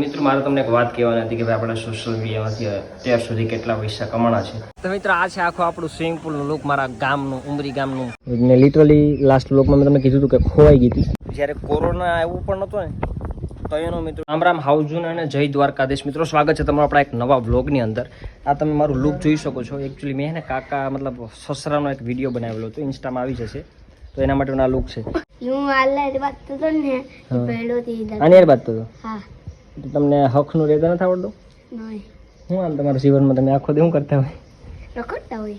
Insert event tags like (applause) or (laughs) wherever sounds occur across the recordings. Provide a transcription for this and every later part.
મિત્રો મારે તમને એક વાત કહેવાની હતી કે ભાઈ આપણે સોશિયલ મીડિયામાંથી અત્યાર સુધી કેટલા પૈસા કમાણા છે. તો મિત્રો આ છે આખું આપણું સ્વિમિંગ પુલનું લુક મારા ગામનું ઉમરી ગામનું. ને લિટરલી લાસ્ટ લુકમાં મેં તમને કીધું હતું કે ખોવાઈ ગઈ હતી. જ્યારે કોરોના આવ્યું પણ નહોતું ને તો એનો મિત્રો. રામ રામ હાઉજુન અને જય દ્વારકાધીશ. મિત્રો સ્વાગત છે તમારું આપણા એક નવા વ્લોગની અંદર. આ તમે મારું લુક જોઈ શકો છો. એકચ્યુઅલી મેં ને કાકા મતલબ સસરાનો એક વીડિયો બનાવેલો હતો ઇન્સ્ટામાં આવી જશે. તો એના માટેનો આ લુક છે. હું તો ને પહેલો થી તો હા. તો તમને હકનું રહેતા નથી આવડતું? હું આમ તમારા જીવનમાં તમે આખો દી શું કરતા હોય? રખડતા હોય.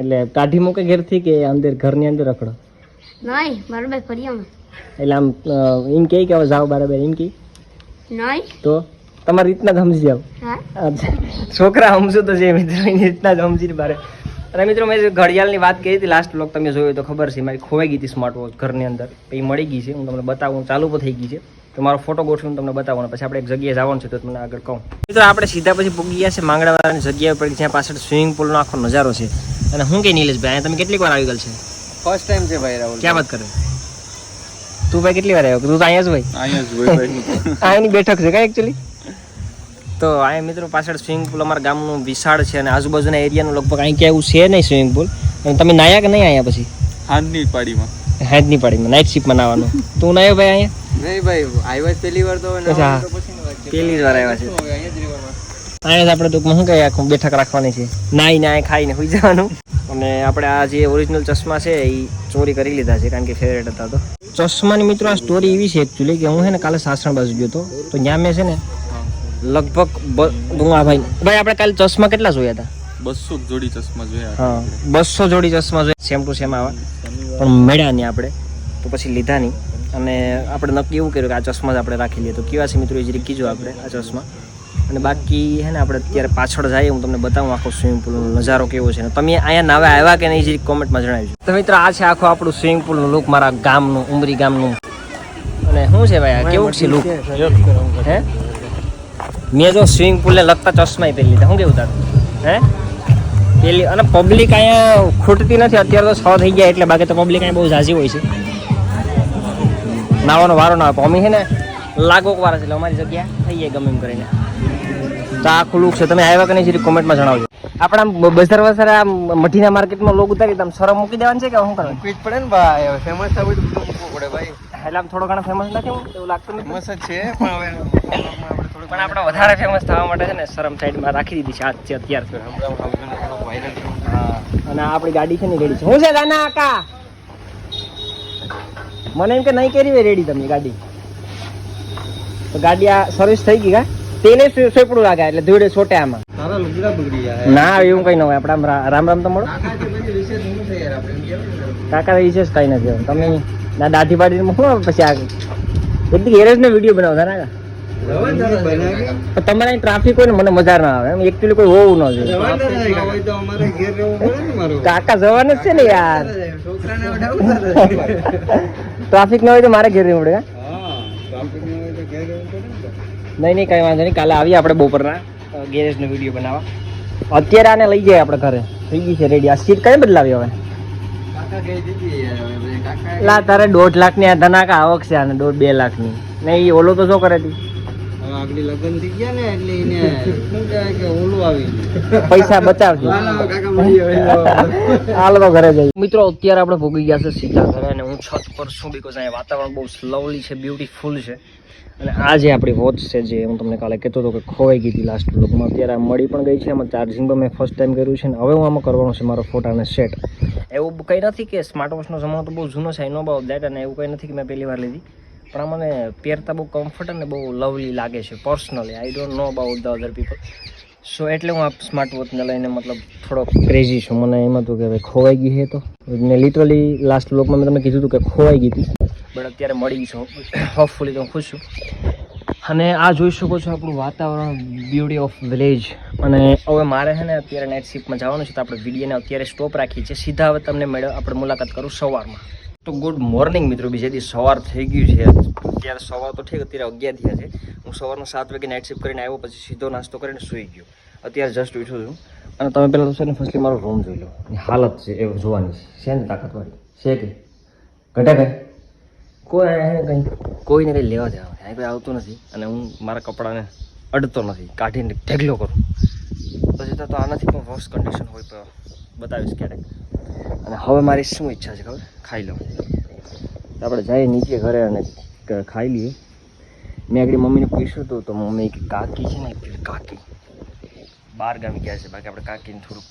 એટલે કાઢી મૂકે ઘેરથી કે અંદર ઘરની અંદર રખડો? નહીં ભાઈ ફરિયામાં. એટલે આમ એમ કહે કે હવે જાઓ બરાબર એમ કહે? નહીં. તો તમારી રીતના જ સમજી જાઓ. છોકરા સમજો તો છે મિત્રો એની રીતના જ સમજી બારે. અને મિત્રો મેં ઘડિયાળની વાત કરી હતી લાસ્ટ બ્લોગ તમે જોયું તો ખબર છે મારી ખોવાઈ ગઈ હતી સ્માર્ટ વોચ ઘરની અંદર. એ મળી ગઈ છે હું તમને બતાવું ચાલુ પણ થઈ ગઈ છે. તો મારો ફોટો ગોઠવીને તમને બતાવવાનો પછી આપણે એક જગ્યાએ જવાનું છે તો તમને આગળ કહું. મિત્રો આપણે સીધા પછી પૂગી ગયા છે માંગડાવાળાની જગ્યા પર જ્યાં પાછળ સ્વિમિંગ પુલનો આખો નજારો છે. અને હું કે નીલેશભાઈ અહીંયા તમે કેટલીક વાર આવી ગયેલ છે? ફર્સ્ટ ટાઈમ છે ભાઈ રાહુલ. ક્યાં વાત કરે? તું ભાઈ કેટલી વાર આવ્યો? તું તો અહીંયા જ ભાઈ અહીંયા જ ભાઈ. (laughs) આ બેઠક છે કા એકચ્યુઅલી તો અહીંયા મિત્રો પાછળ સ્વિમિંગ પુલ અમારા ગામનું વિશાળ છે અને આજુબાજુના એરિયાનું લગભગ અહીં ક્યાં એવું છે નહીં સ્વિમિંગ પુલ અને તમે નાયા કે નહીં અહીંયા પછી? હાનની પાડીમાં. હેજ પાડીમાં નાઇટ શિપમાં નાવાનું. તું નાયો ભાઈ અહીંયા? નહીં ભાઈ આવ્યા પહેલી વાર તો પહેલી જ વાર આવ્યા છે. અહીંયા આપણે ટૂંકમાં શું કહે આખું બેઠક રાખવાની છે. નાઈ નાય ખાઈને હોઈ જવાનું. અને આપણે આ જે ઓરિજિનલ ચશ્મા છે એ ચોરી કરી લીધા છે કારણ કે ફેવરેટ હતા તો. ચશ્માની મિત્રો આ સ્ટોરી એવી છે એકચ્યુઅલી કે હું છે ને કાલે સાસણ બાજુ ગયો હતો. તો ત્યાં મેં છે ને લગભગ ભાઈ ભાઈ આપણે કાલે ચશ્મા કેટલા જોયા હતા? બસો જોડી ચશ્મા જોયા હા બસો જોડી ચશ્મા જોયા. સેમ ટુ સેમ આવા. પણ મળ્યા નહીં આપણે. તો પછી લીધા નહીં. અને આપણે નક્કી એવું કર્યું કે આ ચશ્મા જ આપણે રાખી લઈએ. તો કેવા છે મિત્રો, એ જરીક કીધું આપણે આ ચશ્મા. અને બાકી હે ને આપણે અત્યારે પાછળ જઈએ, હું તમને બતાવું આખો સ્વિમિંગ પુલનો નજારો કેવો છે. તમે અહીંયા નાવા આવ્યા કે નહીં જે કોમેન્ટમાં જણાવ્યું તો મિત્રો, આ છે આખો આપણું સ્વિમિંગ પુલનું લુક મારા ગામનું, ઉમરી ગામનું. અને શું છે ભાઈ કેવું છે લુક હે? મેં જો સ્વિમિંગ પુલને લગતા ચશ્મા પહેરી લીધા. શું કેવું તારું? હે? પેલી અને પબ્લિક અહીંયા ખૂટતી નથી, અત્યારે તો છ થઈ ગયા, એટલે બાકી તો પબ્લિક અહીંયા બહુ ઝાઝી હોય છે. નાવાનો વારો ના આવે અમે છે ને લાગો વાર છે એટલે અમારી જગ્યા થઈ જાય ગમે એમ કરીને. તો આ ખુલ્લું છે. તમે આવ્યા કે નહીં જરી કોમેન્ટમાં જણાવજો. આપણા બજાર વસાર આ મઠીના માર્કેટમાં લોગ ઉતારી તમે શરમ મૂકી દેવાનું છે કે શું કરવાનું? પીચ પડે ને ભાઈ. હવે ફેમસ થવું બધું મૂકવું પડે ભાઈ. એટલે આમ થોડો ઘણો ફેમસ નથી એવું લાગતું નથી? ફેમસ જ છે પણ હવે પણ આપણે વધારે ફેમસ થવા માટે છે ને શરમ સાઈડમાં રાખી દીધી છે અત્યાર વાયરલ કરવું હા અને આપણી ગાડી છે ને ગાડી છે. હું છે દાના કા મને એમ કે નહીં કરી હોય રેડી તમને ગાડી. તો ગાડી આ સર્વિસ થઈ ગઈ કા? તેને સોપડું લાગે એટલે ધૂળે છોટે આમાં. ના એવું કઈ ન હોય આપણે આમ રામ રામ તો મળો. કાકા વિશેષ કઈ નથી. તમે ના દાઢી પાડી શું પછી આ બધી ગેરેજ નો વીડિયો બનાવતા ના તમારે અહીં ટ્રાફિક હોય ને મને મજા ના આવે. એમ એકચ્યુઅલી કોઈ હોવું ન જોઈએ. કાકા. જવાનું જ છે ને યાર. (laughs) ટ્રાફિક ન હોય તો મારે ઘેર રહેવું પડે. નહીં નહીં કઈ વાંધો નહીં. કાલે આવીએ આપણે બપોરના ગેરેજનો વીડિયો બનાવવા. અત્યારે આને લઈ જઈએ આપણે ઘરે. થઈ ગઈ છે રેડી આ સીટ કઈ બદલાવી હવે? કાકા કહી દીધી યાર હવે લા તારે દોઢ લાખની આ ધનાકા આવક છે આને દોઢ બે લાખની. નહીં એ ઓલો તો શું કરે તી? આગલી લગ્ન થઈ ગયા ને એટલે એને શું કહેવાય કે ઓલું આવી ગયું. પૈસા બચાવજો. હાલો, તો ઘરે જઈએ. મિત્રો અત્યારે આપણે ભોગી ગયા છે સીધા ઘરે અને હું છત પર છું બીકોઝ અહીંયા વાતાવરણ બહુ સ્લોલી છે બ્યુટીફુલ છે. અને આ જે આપણી વોચ છે જે હું તમને કાલે કહેતો હતો કે ખોવાઈ ગઈ હતી લાસ્ટ બ્લોગમાં અત્યારે મળી પણ ગઈ છે. એમાં ચાર્જિંગ પણ મેં ફર્સ્ટ ટાઈમ કર્યું છે અને હવે હું આમાં કરવાનો છે મારો ફોટાને સેટ એવું કંઈ નથી કે સ્માર્ટ વોચનો જમાનો તો બહુ જૂનો છે આઈ નો અબાઉટ દેટ અને એવું કંઈ નથી કે મેં પહેલી વાર લીધી. પણ મને પહેરતા બહુ કમ્ફર્ટ અને બહુ લવલી લાગે છે personally I don't know about the other people so એટલે હું આ સ્માર્ટ વોચને લઈને મતલબ થોડો ક્રેઝી છું. મને એમ હતું કે ભાઈ ખોવાઈ ગઈ છે તો. મેં લિટરલી લાસ્ટ બ્લોગમાં મેં તમને કીધું હતું કે ખોવાઈ ગઈ હતી. બટ અત્યારે મળી ગઈ છું. હોપફુલી તો હું ખુશ છું. અને આ જોઈ શકો છો આપણું વાતાવરણ બ્યુટી ઓફ વિલેજ અને હવે મારે છે ને અત્યારે નાઇટ શિફ્ટમાં જવાનું છે તો આપણે વિડીયોને અત્યારે સ્ટોપ રાખીએ છીએ. સીધા હવે તમને મેળવ આપણે મુલાકાત કરું સવારમાં. તો ગુડ મોર્નિંગ મિત્રો, બીજે સવાર થઈ ગયું છે. અત્યારે સવાર તો ઠીક, અત્યારે અગિયાર થયા છે. હું સવારના સાત વાગે નાઇટ શિફ્ટ કરીને આવ્યો, પછી સીધો નાસ્તો કરીને સૂઈ ગયો. અત્યારે જસ્ટ ઉઠ્યો છું. અને તમે પહેલાં તો છે ને ફર્સ્ટલી મારો રૂમ જોઈ લો. હાલત છે, એ જોવાની છે. ને તાકાતવાળી? છે કે? ઘટા કઈ કોઈ કંઈ? કોઈને કંઈ લેવા જવા અહીં કોઈ આવતું નથી અને હું મારા કપડાને અડતો નથી. કાઢીને ઢેગલો કરું. પછી તો આનાથી પણ વર્સ કન્ડિશન હોય તો બતાવીશ ક્યારેક. અને હવે મારી શું ઈચ્છા છે ખબર? ખાઈ લઉં. આપણે જઈએ નીચે ઘરે અને ખાઈ લઈએ. મેં આગળ મમ્મીને પૂછ્યું હતું તો મમ્મી કે કાકી છે ને કાકી. બહાર ગામ ગયા છે, બાકી આપણે કાકીને થોડુંક.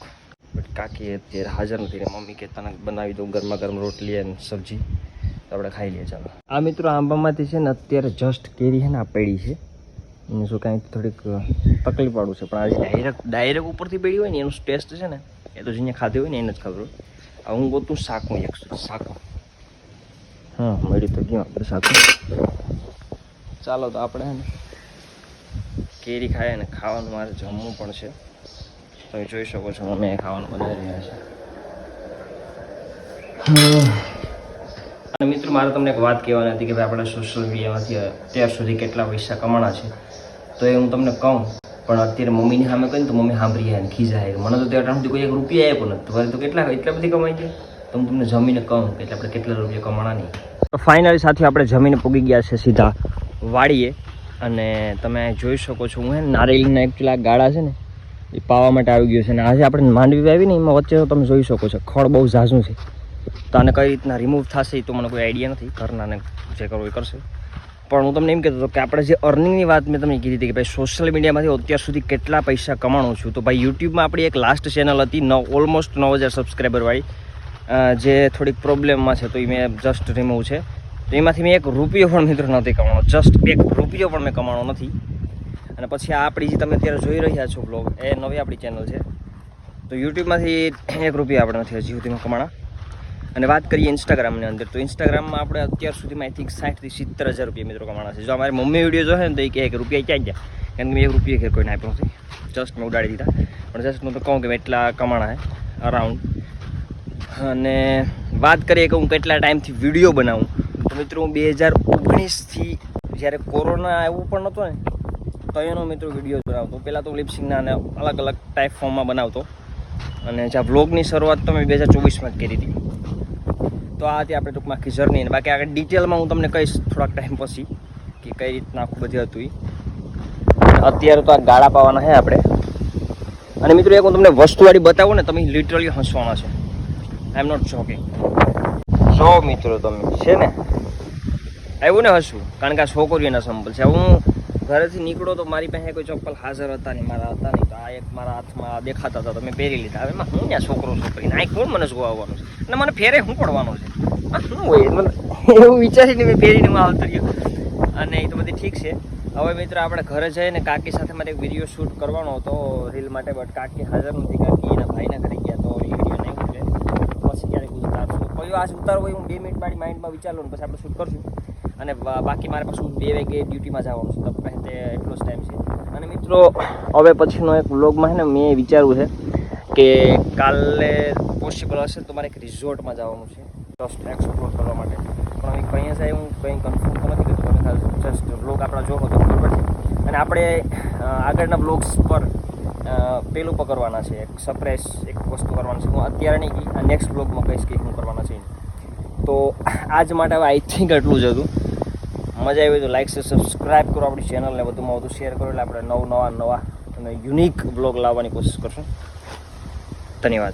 બટ કાકી અત્યારે હાજર નથી ને મમ્મી કે તને બનાવી દઉં ગરમા ગરમ રોટલી અને સબ્જી. તો આપણે ખાઈ લઈએ, ચાલો. આ મિત્રો આંબામાંથી છે ને અત્યારે જસ્ટ કેરી છે ને આ પેડી છે. એને શું કાંઈક થોડીક તકલીફ વાળું છે, પણ આજે ડાયરેક્ટ ડાયરેક્ટ ઉપરથી પડી હોય ને એનું ટેસ્ટ છે ને એ તો જેને ખાધી હોય ને એને જ ખબર હોય. આ હું ગોતું સાકું એક સાકું હા મળ્યું તો ગયું આપણે સાકું ચાલો તો આપણે હે ને કેરી ખાય ને ખાવાનું મારે જમવું પણ છે. તમે જોઈ શકો છો, અમે ખાવાનું બનાવી રહ્યા છે અને મિત્રો, મારે તમને એક વાત કહેવાની હતી કે ભાઈ આપણે સોશિયલ મીડિયામાંથી અત્યાર સુધી કેટલા પૈસા કમાણા છે. તો એ હું તમને કહું. પણ અત્યારે મમ્મીની સામે કહીને તો મમ્મી સાંભળી જાય ખીજાય મને તો ત્યાં સુધી કોઈ એક રૂપિયા આપ્યો નથી. તમારે તો કેટલા એટલા બધી કમાઈ છે? તો હું તમને જમીને કહું કે આપણે કેટલા રૂપિયા કમાણા નહીં. તો ફાઇનલી સાથે આપણે જમીને પૂગી ગયા છે સીધા વાડીએ. અને તમે જોઈ શકો છો, હું હે ને નારેલીના એકચ્યુઅલી ગાળા છે ને, એ પાવા માટે આવી ગયો છે. અને આજે આપણે માંડવી આવી ને, એમાં વચ્ચે તમે જોઈ શકો છો, ખડ બહુ ઝાઝું છે. તો આને કઈ રીતના રિમૂવ થશે એ તો મને કોઈ આઈડિયા નથી. ઘરનાને જે કરવું એ કરશે. પણ હું તમને એમ કહેતો હતો કે આપણે જે અર્નિંગની વાત મેં તમને કીધી હતી કે ભાઈ સોશિયલ મીડિયામાંથી અત્યાર સુધી કેટલા પૈસા કમાણો છું. તો ભાઈ યુટ્યુબમાં આપણી એક લાસ્ટ ચેનલ હતી, નવ ઓલમોસ્ટ નવ હજાર સબસ્ક્રાઈબરવાળી જે થોડીક પ્રોબ્લેમમાં છે તો એ મેં જસ્ટ રિમૂવ છે. તો એમાંથી મેં એક રૂપિયો પણ મિત્રો નથી કમાણો. જસ્ટ એક રૂપિયો પણ મેં કમાણો નથી. અને પછી આ આપણી જે તમે અત્યારે જોઈ રહ્યા છો બ્લોગ એ નવી આપણી ચેનલ છે. તો યુટ્યુબમાંથી એક રૂપિયા આપણે નથી હજી સુધીમાં કમાણા. અને વાત કરીએ ઇન્સ્ટાગ્રામની અંદર, તો ઇન્સ્ટાગ્રામમાં આપણે અત્યાર સુધીમાં આઈ થિંક સાઠથી સિત્તેર હજાર રૂપિયા મિત્રો કમાણા છે. જો અમારી મમ્મી વીડિયો જોશે ને તો એ કહે કે રૂપિયા ક્યાં ગયા? કેમ કે મેં એક રૂપિયા ઘેર કોઈને આપ્યો નથી. જસ્ટ મેં ઉડાડી દીધા. પણ જસ્ટ હું તો કહું કે એટલા કમાણા છે અરાઉન્ડ અને વાત કરીએ કે હું કેટલા ટાઈમથી વીડિયો બનાવું. તો મિત્રો હું બે હજાર ઓગણીસથી જ્યારે કોરોના એવું પણ નહોતો ને તો એનો મિત્રો વીડિયો બનાવતો. પહેલાં તો લિપસિંગના અને અલગ અલગ ટાઈપ ફોર્મમાં બનાવતો. અને જ્યાં બ્લોગની શરૂઆત તો મેં બે હજાર ચોવીસમાં જ કરી હતી. તો આ હતી આપણે ટૂંકમાં આખી જર્ની બાકી આગળ ડિટેલમાં હું તમને કહીશ થોડાક ટાઈમ પછી કે કઈ રીતના આખું બધું હતું. અત્યારે તો આ ગાળા પાવાના છે આપણે. અને મિત્રો, એક હું તમને વસ્તુવાળી બતાવું ને, તમે લિટરલી હસવાના છે. આઈ એમ નોટ જોકિંગ જો મિત્રો, તમે છે ને આવ્યું ને હસવું. કારણ કે આ છોકરીઓના સંપલ છે. હું ઘરેથી નીકળો તો મારી પાસે કોઈ ચપ્પલ હાજર હતા નહીં, મારા હતા નહીં. તો આ એક મારા હાથમાં દેખાતા હતા, તો મેં પહેરી લીધા. હવે હું ત્યાં છોકરો છોકરી આ કોણ મને આવવાનું છે? અને મને ફેરે હું પડવાનો છે શું હોય? મને એવું વિચારીને મેં પહેરીને હું આવતો રહ્યો. અને એ તો બધી ઠીક છે. હવે મિત્ર આપણે ઘરે જઈને કાકી સાથે મારે એક વીડિયો શૂટ કરવાનો હતો રીલ માટે બટ કાકી હાજર નથી. કાકી એના ભાઈના ઘરે ગયા તો એ વીડિયો નહીં ઉતરે. પછી ક્યારેક ઉતારશું. કયો આજ ઉતારવો હું બે મિનિટ મારી માઇન્ડમાં વિચારું પછી આપણે શૂટ કરશું. અને બાકી મારે પાછું બે વાગે ડ્યુટીમાં જવાનું છે, તો તે એટલો જ ટાઈમ છે. અને મિત્રો, હવે પછીનો એક વ્લોગમાં છે ને, મેં વિચારવું છે કે કાલે પોસિબલ હશે તો મારે એક રિઝોર્ટમાં જવાનું છે જસ્ટ એક્સપ્લોર કરવા માટે. પણ હવે કંઈ જાય હું કંઈ કન્ફર્મ તો નથી કરતો જસ્ટ બ્લોગ આપણા જોવો તો ખબર પડશે અને આપણે આગળના બ્લોગ્સ પર પેલું પકડવાના છે, એક સરપ્રાઈઝ એક વસ્તુ કરવાની છે. હું અત્યારે નહીં નેક્સ્ટ બ્લોગમાં કહીશ કે શું કરવાના છે. તો આજ માટે હવે આઈ થિંક એટલું જ હતું. મજા આવી તો લાઈક છે સબસ્ક્રાઈબ કરો આપણી ચેનલને વધુમાં વધુ શેર કરો. એટલે આપણે નવ, નવા નવા અને યુનિક બ્લોગ લાવવાની કોશિશ કરશું. ધન્યવાદ.